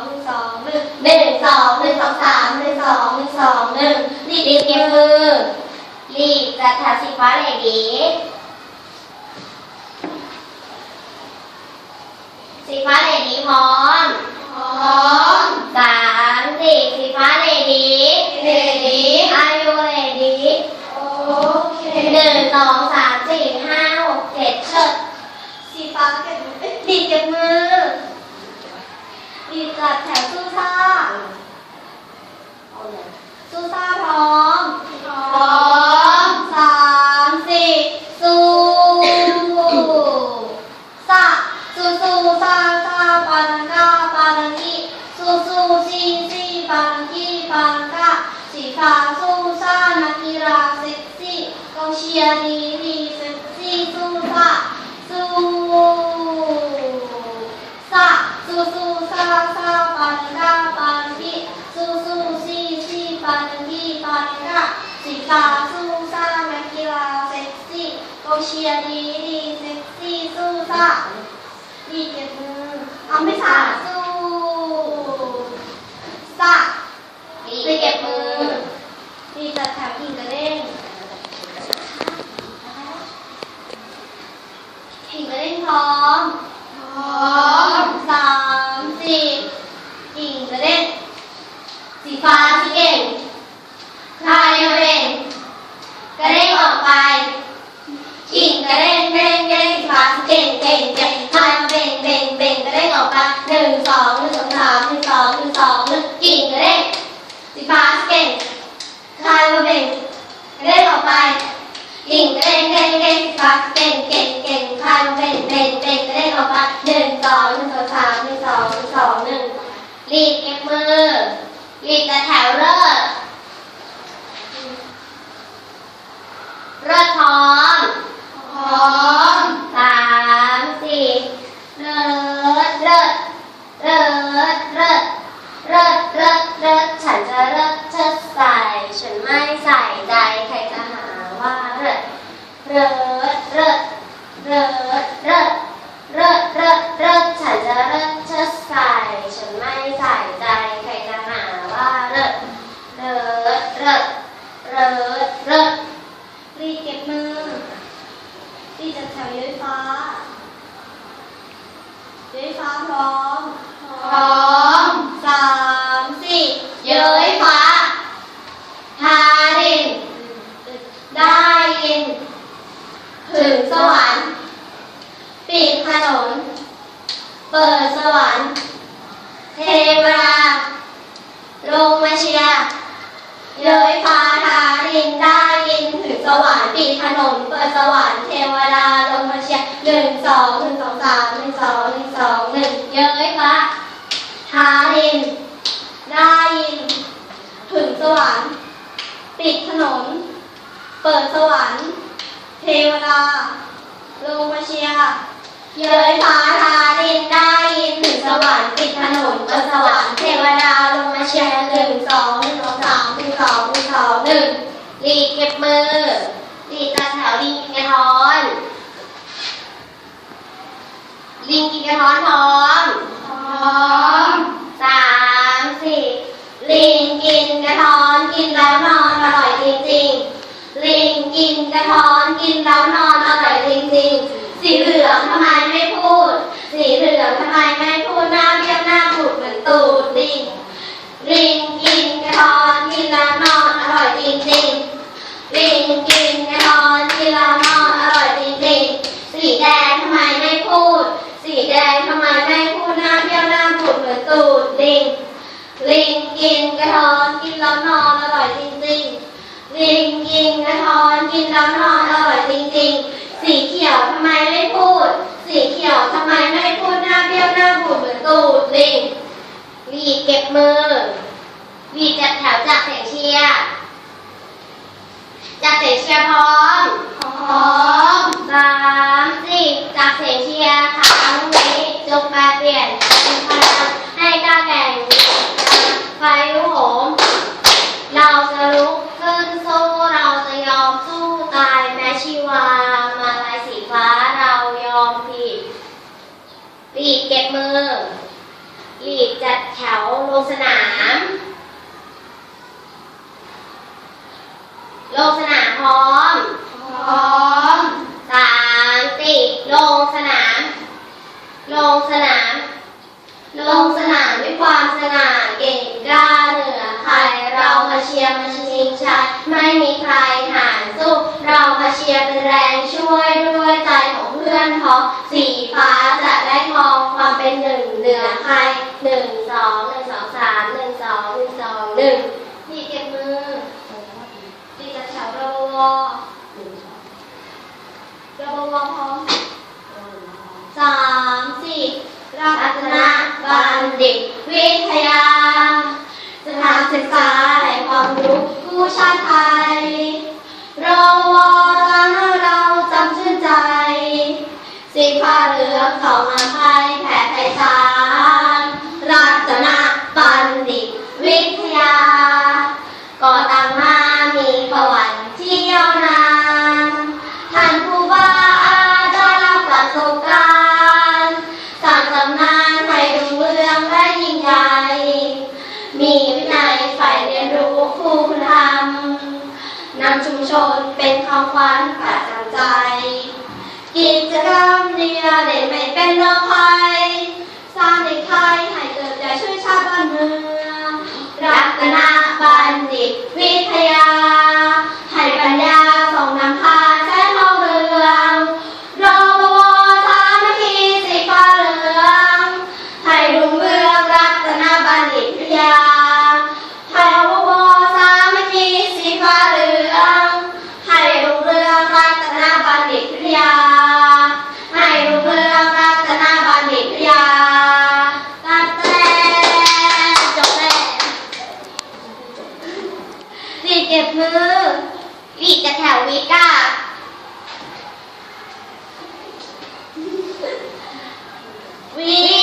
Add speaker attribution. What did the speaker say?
Speaker 1: หนึ่งสองหนึ่งหนึ่งสองหนึ่งสองสามหนึ่งสอ
Speaker 2: งหนึ่ง
Speaker 1: สองหนึ่
Speaker 2: งรี
Speaker 1: บรีบเกม
Speaker 2: มือ
Speaker 1: รีบจัดฐานสีฟ้าเลยดี
Speaker 2: สีฟ้าเลย
Speaker 1: ดีพอ รีบจัดแถวสู้ซ่าสู้ซ่าพร้อม
Speaker 2: พร้อม
Speaker 1: สามสี่สู้ซ่าสู้สู้ซ่าซ่าปานังกาปานังกีสู้สู้ซีซีปานังกีปานังกาสีฟ้าสู้ซ่านักกีฬาเซ็กซี่กองเชียร์ดีดีเซ็กซี่สู้ซ่าสู้ซ่าสู้สู้ซ่าซ่าปานังกาปานังกีสู้สู้ซีซีปานังกีปานังกา สีฟ้าสู้ซ่านักกีฬาเซ็กซี่กองเชียร์ดีดีเซ็กซี่สู้ซ่าดีเก็บมือเอาไม่ซ่าสู้ซ่าดีเก็บมือดีจัดแถวกิ่งกระเด้งกิ่งกระเด้งพร้อม
Speaker 2: พร้อม
Speaker 1: สามสี่กิ่งกระเด้งสีฟ้าสีเก่งพายกระเด้งกระเด้งออกไปกิ่งกระเด้งกระเด้งกระเด้งสีฟ้าเก่งเก่งเก่งพายมาเบ่งเบ่งเบ่งกระเด้งออกไป หนึ่งสองหนึ่งสองสามหนึ่งสองหนึ่งสองหนึ่งกิ่งกระเด้งสีฟ้าเก่งพายมาเบ่งกระเด้งออกไปกิ่งกระเด้งกเด้งกเด้งสีฟ้าเก่งเก่งเก่งพายมาเบ่งเบ่งเบ่งกระเด้งออกไปหนึ่งสองหนึ่งสองสามหนึ่งสองหนึ่งสองหนึ่งรีดเก็บมือรีดจะแถวเลิกเริ่ม พร้อม สามสี่เลิศเลิศเลิศเลิศเลิศเลิศเลิศฉันจะเลิศเชิดใส่ ฉันไม่ใส่ใจ ใครจะหาว่าเลิศ เลิศเลิศเลิศเลิศเลิศเลิศเลิศฉันจะเลิศเชิดใส่ฉันไม่ใส่ใจใครจะหาว่าเลิศเลิศเลิศเลิศเลิศรีเก็บมือรีจัดแถวย้อยฟ้าย้อยฟ้าพร้อม
Speaker 2: พร้อม
Speaker 1: ถึงสวรรค์ ปิดถนน เปิดสวรรค์ เทวดาลงมาเชียร์เย้ยฟ้าทารินได้ยินถึงสวรรค์ปิดถนน เปิดสวรรค์เทวดาลงมาเชียร์หนึ่งสองหนึ่งสองสามหนึ่งสองหนึ่งสองหนึ่งเย้ยฟ้าทารินได้ยินถึงสวรรค์ ปิดถนน เปิดสวรรค์ เทวดาลงมาเชียร์เย้ยฟ้าทารินได้ยินถึงสวรรค์ปิดถนนเปิดสวรรค์เทวดาลงมาเชียร์หนึ่งสองหนึ่งสองสามหนึ่งสองหนึ่งสองหนึ่งรีดเก็บมือรีดตาแถวลิงกินกระท้อนลิงกินกระท้อนพร้อม
Speaker 2: พร้อม
Speaker 1: สามสี่ลิงกินกระท้อนกินแล้วนอนอร่อยจริงๆ ลิงกินกระท้อนกินแล้วนอนอร่อยจริงๆ สีเหลืองทำไมไม่พูด สีเหลืองทำไมไม่พูดหน้าเบี้ยวหน้าบุดเหมือนตูดลิง ลิงกินกระท้อนกินแล้วนอนอร่อยจริงๆ ลิงกินกระท้อนกินแล้วนอนอร่อยจริงๆ สีแดงทำไมไม่พูด สีแดงทำไมไม่พูดหน้าเบี้ยวหน้าบุดเหมือนตูดลิง ลิงกินกระท้อนกิน แล้วนอนอร่อยจริงๆลิงกินกระท้อนกินแล้วนอนอร่อยจริงๆ สีเขียวทำไมไม่พูด สีเขียวทำไมไม่พูดหน้าเบี้ยวหน้าบุดเหมือนตูดลิงวีเก็บมือวีจัดแถวจากเสียงเชียร์จากเสียงเชียร์พร้อม
Speaker 2: พร้อม
Speaker 1: สามสี่จากเสียงเชียร์ รีดเก็บมือรีดจัดแถวลงสนาม ลงสนามพร้อม
Speaker 2: พร้อม
Speaker 1: สามสี่ลงสนาม ลงสนาม ลงสนามด้วยความสง่าเก่งกล้าเหนือใคร เรามาเชียร์มาชิงชัยไม่มีใครหานสู้ เรามาเชียร์เป็นแรงช่วยด้วยใจของเพื่อนพองสีฟ้า หนึ่งเหนือใครหนึ่งสองหนึ่งสองสามหนึ่งสองหนึ่งสองหนึ่งนี่เก็บมือตีจัดแถวรบวรบวพร้อมสามสี่รัตนบัณฑิตวิทยาสถานศึกษาให้ความรู้ผู้ชาติไทยราว นเป็นความขวัญประจำใจ กิจกรรมเรียนเด็กไม่เป็นรองใครสร้างเด็กไทยให้เกิดใจช่วยชาติบ้านเมือง รีเก็บมือรีจะแถววิก้าวิ